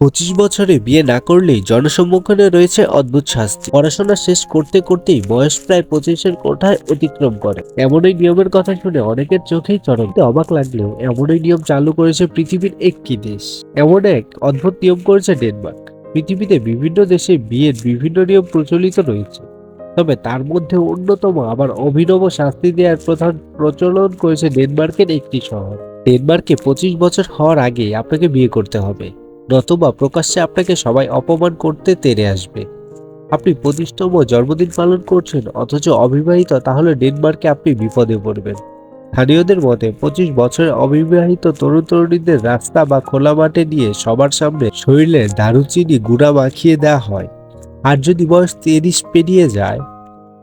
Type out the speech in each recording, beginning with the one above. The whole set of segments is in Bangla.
পঁচিশ বছরে বিয়ে না করলেই জনসম্মুখে রয়েছে অদ্ভুত শাস্তি। পড়াশোনা শেষ করতে করতেই বয়স প্রায় পঁচিশের কোঠায় অতিক্রম করে। এমন এমনই নিয়মের কথা শুনে অনেকের চোখেই চরম। অবাক লাগলেও এমন এমনই নিয়ম চালু করেছে পৃথিবীর একটি দেশ। এমন এক অদ্ভুত নিয়ম করেছে ডেনমার্ক। পৃথিবীতে বিভিন্ন দেশে বিয়ের বিভিন্ন নিয়ম প্রচলিত রয়েছে। তবে তার মধ্যে অন্যতম আবার অভিনব শাস্তি দেওয়ার প্রধান প্রচলন করেছে ডেনমার্কের একটি শহর। ডেনমার্কে পঁচিশ বছর হওয়ার আগে আপনাকে বিয়ে করতে হবে। নতুবা প্রকাশ্যে আপনাকে সবাই অপমান করতে তেড়ে আসবে। আপনি পঁচিশতম জন্মদিন পালন করছেন, অথচ অবিবাহিত, তাহলে ডেনমার্কে আপনি বিপদে পড়বেন। স্থানীয়দের মতে, পঁচিশ বছরের অবিবাহিত তরুণ তরুণীদের রাস্তা বা খোলা মাঠে নিয়ে সবার সামনে শরীরে দারুচিনি গুঁড়া মাখিয়ে দেওয়া হয়। আর যদি বয়স তিরিশ পেরিয়ে যায়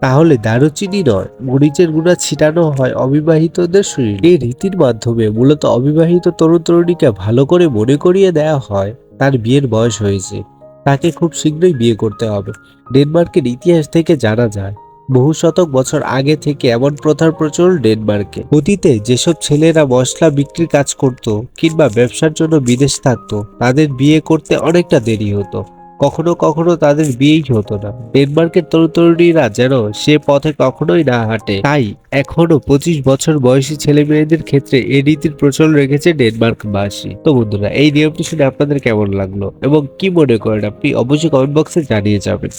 তাহলে দারুচিনি নয়, মরিচের গুঁড়া ছিটানো হয় অবিবাহিতদের শরীরে। এই রীতির মাধ্যমে মূলত অবিবাহিত তরুণ তরুণীকে ভালো করে মনে করিয়ে দেওয়া হয়, তার বিয়ের বয়স হয়েছে। তাকে খুব শীঘ্রই বিয়ে করতে হবে। ডেনমার্কের ইতিহাস থেকে জানা যায়, বহু শতক বছর আগে থেকে এমন প্রথার প্রচলন ডেনমার্কে। অতীতে যেসব ছেলেরা মশলা বিক্রির কাজ করত কিংবা ব্যবসার জন্য বিদেশ থাকতো, তাদের বিয়ে করতে অনেকটা দেরি হতো। কখনো কখনো তাদের বিয়েই হতো না। ডেনমার্কের তরুণ তরুণীরা যেন সে পথে কখনোই না হাঁটে। তাই এখনও পঁচিশ বছর বয়সী ছেলে মেয়েদের ক্ষেত্রে এই রীতির প্রচলন রেখেছে ডেনমার্কবাসী তো বন্ধুরা, এই নিয়মটি শুনে আপনাদের কেমন লাগল এবং কি মনে করেন আপনি অবশ্যই কমেন্ট বক্সে জানিয়ে যাবেন।